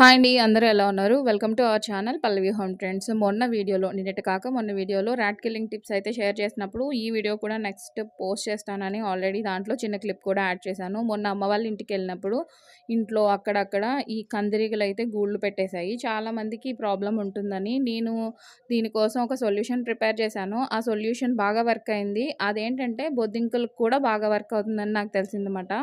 Hi అండి అందరూ ఎలా ఉన్నారు? Welcome to our channel Pallavi home trends మొన్న వీడియోలో నిన్నటి కాక మొన్న వీడియోలో ర్యాట్ కిల్లింగ్ టిప్స్ అయితే షేర్ చేసినప్పుడు ఈ వీడియో కూడా నెక్స్ట్ పోస్ట్ చేస్తానని ఆల్రెడీ దాంట్లో చిన్న క్లిప్ కూడా యాడ్ చేశాను. మొన్న అమ్మ వాళ్ళ ఇంటికి వెళ్ళినప్పుడు ఇంట్లో అక్కడక్కడ ఈ కందిరీగలు అయితే గూళ్ళు పెట్టేశాయి. చాలామందికి ఈ ప్రాబ్లం ఉంటుందని నేను దీనికోసం ఒక సొల్యూషన్ ప్రిపేర్ చేశాను. ఆ సొల్యూషన్ బాగా వర్క్ అయింది. అదేంటంటే బొద్దింకలకు కూడా బాగా వర్క్ అవుతుందని నాకు తెలిసిందన్నమాట.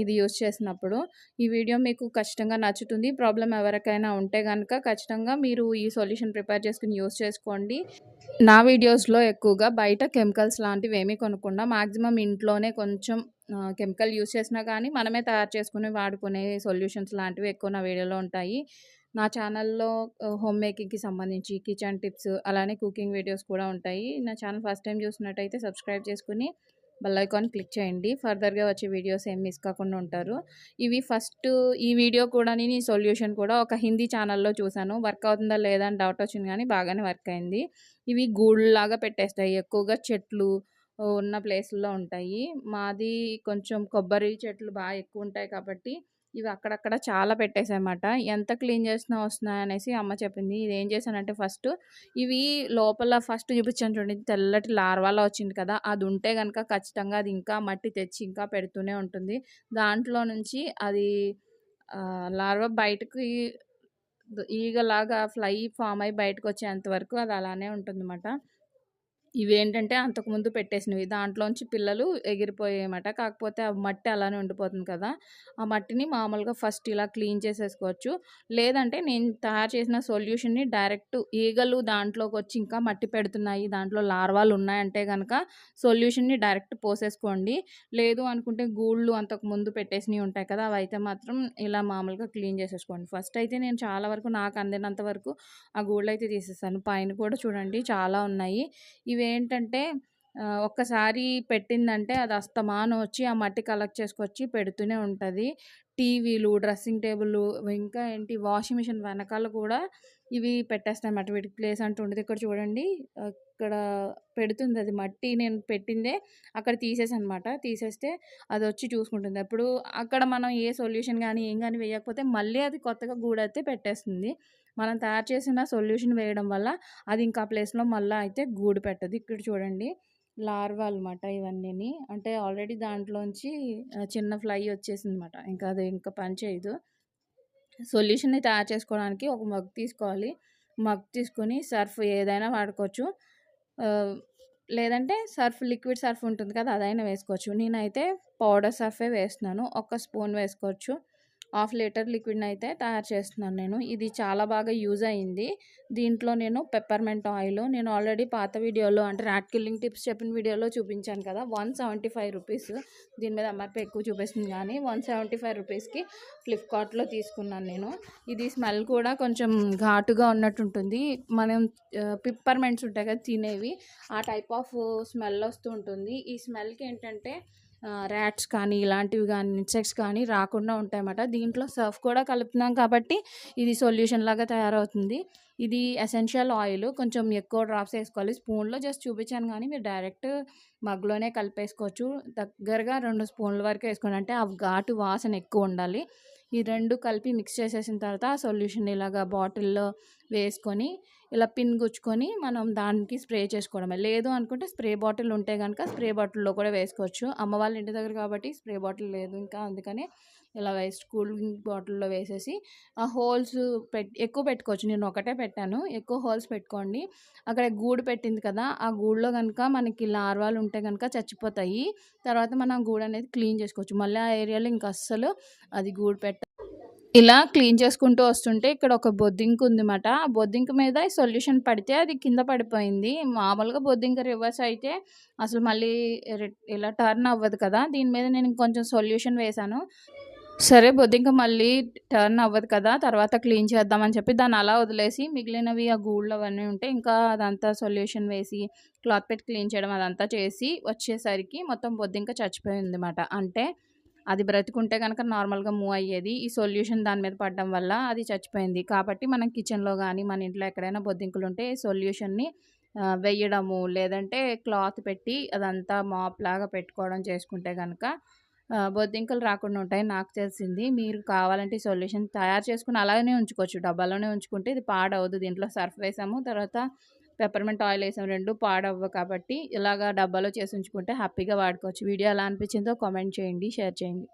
ఇది యూజ్ చేసినప్పుడు ఈ వీడియో మీకు ఖచ్చితంగా నచ్చుతుంది. ప్రాబ్లం ఎవరికైనా ఉంటే కనుక ఖచ్చితంగా మీరు ఈ సొల్యూషన్ ప్రిపేర్ చేసుకుని యూజ్ చేసుకోండి. నా వీడియోస్లో ఎక్కువగా బయట కెమికల్స్ లాంటివి ఏమీ కొనకుండా మాక్సిమం ఇంట్లోనే కొంచెం కెమికల్ యూస్ చేసినా కానీ మనమే తయారు చేసుకుని వాడుకునే సొల్యూషన్స్ లాంటివి ఎక్కువ నా వీడియోలో ఉంటాయి. నా ఛానల్లో హోమ్ మేకింగ్కి సంబంధించి కిచెన్ టిప్స్ అలానే కుకింగ్ వీడియోస్ కూడా ఉంటాయి. నా ఛానల్ ఫస్ట్ టైం చూసినట్టయితే సబ్స్క్రైబ్ చేసుకుని బెల్ ఐకాన్ క్లిక్ చేయండి. ఫర్దర్గా వచ్చే వీడియోస్ ఏం మిస్ కాకుండా ఉంటారు. ఇవి ఫస్ట్ ఈ వీడియో కూడా నేను ఈ సొల్యూషన్ కూడా ఒక హిందీ ఛానల్లో చూశాను. వర్క్ అవుతుందా లేదా అని డౌట్ వచ్చింది కానీ బాగానే వర్క్ అయింది. ఇవి గూళ్ళలాగా పెట్టేస్తాయి. ఎక్కువగా చెట్లు ఉన్న ప్లేస్లో ఉంటాయి. మాది కొంచెం కొబ్బరి చెట్లు బాగా ఎక్కువ ఉంటాయి కాబట్టి ఇవి అక్కడక్కడ చాలా పెట్టేసాయన్నమాట ఎంత క్లీన్ చేసినా వస్తున్నాయి? అనేసి అమ్మ చెప్పింది. ఇది ఏం చేశానంటే ఫస్ట్ ఇవి లోపల ఫస్ట్ చూపించాను చూడండి తెల్లటి లార్వాలా వచ్చింది కదా అది ఉంటే కనుక ఖచ్చితంగా అది ఇంకా మట్టి తెచ్చి ఇంకా పెడుతూనే ఉంటుంది. దాంట్లో నుంచి అది లార్వా బయటకి ఈగలాగా ఫ్లై ఫామ్ అయి బయటకు వచ్చేంత వరకు అది అలానే ఉంటుందన్నమాట. ఇవేంటంటే అంతకుముందు పెట్టేసినవి. దాంట్లోంచి పిల్లలు ఎగిరిపోయాయన్నమాట కాకపోతే ఆ మట్టి అలానే ఉండిపోతుంది కదా. ఆ మట్టిని మామూలుగా ఫస్ట్ ఇలా క్లీన్ చేసేసుకోవచ్చు. లేదంటే నేను తయారు చేసిన సొల్యూషన్ని డైరెక్ట్ ఈగలు దాంట్లోకి వచ్చి ఇంకా మట్టి పెడుతున్నాయి. దాంట్లో లార్వాలు ఉన్నాయంటే కనుక సొల్యూషన్ని డైరెక్ట్ పోసేసుకోండి. లేదు అనుకుంటే గూళ్ళు అంతకుముందు పెట్టేసినవి ఉంటాయి కదా. అవి అయితే మాత్రం ఇలా మామూలుగా క్లీన్ చేసేసుకోండి. ఫస్ట్ అయితే నేను చాలా వరకు నాకు అందినంత వరకు ఆ గూళ్ళు అయితే తీసేస్తాను పైన కూడా చూడండి చాలా ఉన్నాయి. ఇవి ఏంటంటే ఒక్కసారి పెట్టిందంటే అది అస్తమానం వచ్చి ఆ మట్టి కలెక్ట్ చేసుకొచ్చి పెడుతూనే ఉంటుంది. టీవీలు డ్రెస్సింగ్ టేబుల్ ఇంకా ఏంటి వాషింగ్ మిషన్ వెనకాల కూడా ఇవి పెట్టేస్తాయన్నమాట. వీటి వీటికి ప్లేస్ అంటూ ఉండదు. ఇక్కడ చూడండి ఇక్కడ పెడుతుంది అది మట్టి. నేను పెట్టిందే అక్కడ తీసేసనమాట తీసేస్తే అది వచ్చి చూసుకుంటుంది. అప్పుడు అక్కడ మనం ఏ సొల్యూషన్ కానీ ఏం కానీ వేయకపోతే మళ్ళీ అది కొత్తగా గూడైతే పెట్టేస్తుంది. మనం తయారు చేసిన సొల్యూషన్ వేయడం వల్ల అది ఇంకా ప్లేస్లో మళ్ళీ అయితే గూడు పెట్టదు. ఇక్కడ చూడండి లార్వా అనమాట ఇవన్నీ అంటే ఆల్రెడీ దాంట్లోంచి చిన్న ఫ్లై వచ్చేసింది అనమాట ఇంకా అది ఇంకా పని చేయదు. సొల్యూషన్ని తయారు చేసుకోవడానికి ఒక మగ్ తీసుకోవాలి. మగ్ తీసుకొని సర్ఫ్ ఏదైనా వాడుకోవచ్చు. లేదంటే సర్ఫ్ లిక్విడ్ సర్ఫ్ ఉంటుంది కదా అదైనా వేసుకోవచ్చు. నేనైతే పౌడర్ సర్ఫే వేస్తున్నాను. ఒక స్పూన్ వేసుకోవచ్చు. హాఫ్ లీటర్ లిక్విడ్ని అయితే తయారు చేస్తున్నాను నేను. ఇది చాలా బాగా యూజ్ అయింది. దీంట్లో నేను పెప్పర్మెంట్ ఆయిల్ నేను ఆల్రెడీ పాత వీడియోలో అంటే ర్యాట్ కిల్లింగ్ టిప్స్ చెప్పిన వీడియోలో చూపించాను కదా వన్ సెవెంటీ ఫైవ్ రూపీస్. దీని మీద ఎంఆర్పీ ఎక్కువ చూపిస్తుంది కానీ వన్ సెవెంటీ ఫైవ్ రూపీస్కి ఫ్లిప్కార్ట్లో తీసుకున్నాను నేను. ఇది స్మెల్ కూడా కొంచెం ఘాటుగా ఉన్నట్టు ఉంటుంది మనం పిప్పర్మెంట్స్ ఉంటాయి కదా తినేవి ఆ టైప్ ఆఫ్ స్మెల్ వస్తూ ఉంటుంది. ఈ స్మెల్కి ఏంటంటే ర్యాట్స్ కానీ ఇలాంటివి కానీ ఇన్సెక్ట్స్ కానీ రాకుండా ఉంటాయన్నమాట. దీంట్లో సర్ఫ్ కూడా కలుపుతున్నాం కాబట్టి ఇది సొల్యూషన్ లాగా తయారవుతుంది. ఇది ఎసెన్షియల్ ఆయిల్ కొంచెం ఎక్కువ డ్రాప్స్ వేసుకోవాలి. స్పూన్లో జస్ట్ చూపించాను కానీ మీరు డైరెక్ట్ మగ్లోనే కలిపేసుకోవచ్చు. దగ్గరగా రెండు స్పూన్ల వరకు వేసుకోండి. అంటే ఆ ఘాటు వాసన ఎక్కువ ఉండాలి. ఈ రెండు కలిపి మిక్స్ చేసేసిన తర్వాత ఆ సొల్యూషన్ ఇలాగా బాటిల్లో వేసుకొని ఇలా పిన్ గుచ్చుకొని మనం దానికి స్ప్రే చేసుకోవడమే. లేదు అనుకుంటే స్ప్రే బాటిల్ ఉంటే కనుక స్ప్రే బాటిల్లో కూడా వేసుకోవచ్చు. అమ్మ వాళ్ళ ఇంటి దగ్గర కాబట్టి స్ప్రే బాటిల్ లేదు. ఇంకా అందుకనే ఇలా వేసి కూలింగ్ బాటిల్లో వేసేసి ఆ హోల్స్ పెట్ ఎక్కువ పెట్టుకోవచ్చు. నేను ఒకటే పెట్టాను. ఎక్కువ హోల్స్ పెట్టుకోండి. అక్కడ గూడు పెట్టింది కదా ఆ గూడులో కనుక మనకి లార్వాలు ఉంటే కనుక చచ్చిపోతాయి. తర్వాత మనం గూడు అనేది క్లీన్ చేసుకోవచ్చు. మళ్ళీ ఆ ఏరియాలో ఇంకా అస్సలు అది గూడు పెట్ట ఇలా క్లీన్ చేసుకుంటూ వస్తుంటే ఇక్కడ ఒక బొద్దింక ఉందన్నమాట. ఆ బొద్దింక మీద ఈ సొల్యూషన్ పడితే అది కింద పడిపోయింది. మామూలుగా బొద్దింక రివర్స్ అయితే అసలు మళ్ళీ ఇలా టర్న్ అవ్వదు కదా. దీని మీద నేను కొంచెం సొల్యూషన్ వేశాను. సరే బొద్దింక మళ్ళీ టర్న్ అవ్వదు కదా తర్వాత క్లీన్ చేద్దామని చెప్పి దాన్ని అలా వదిలేసి మిగిలినవి ఆ గూళ్ళు అవన్నీ ఉంటే ఇంకా అదంతా సొల్యూషన్ వేసి క్లాత్ పెట్టి క్లీన్ చేయడం అదంతా చేసి వచ్చేసరికి మొత్తం బొద్దింక చచ్చిపోయింది అనమాట అంటే అది బ్రతుకుంటే కనుక నార్మల్గా మూవ్ అయ్యేది ఈ సొల్యూషన్ దాని మీద పడడం వల్ల అది చచ్చిపోయింది కాబట్టి మనం కిచెన్లో కానీ మన ఇంట్లో ఎక్కడైనా బొద్దింకలు ఉంటే సొల్యూషన్ని వేయడము లేదంటే క్లాత్ పెట్టి అదంతా మాప్ లాగా పెట్టుకోవడం చేసుకుంటే కనుక బొద్దింకలు రాకుండా ఉంటాయి నాకు తెలిసింది. మీరు కావాలంటే సొల్యూషన్ తయారు చేసుకుని అలాగనే ఉంచుకోవచ్చు. డబ్బాలోనే ఉంచుకుంటే ఇది పాడవద్దు దీంట్లో సర్ఫ్ వేసాము. తర్వాత పెప్పర్‌మెంట్ ఆయిల్ వేసాం రెండు పాడవ్వ కాబట్టి ఇలాగా డబ్బాలో చేసి ఉంచుకుంటే హ్యాపీగా వాడుకోవచ్చు. వీడియో ఎలా అనిపించిందో కామెంట్ చేయండి. షేర్ చేయండి.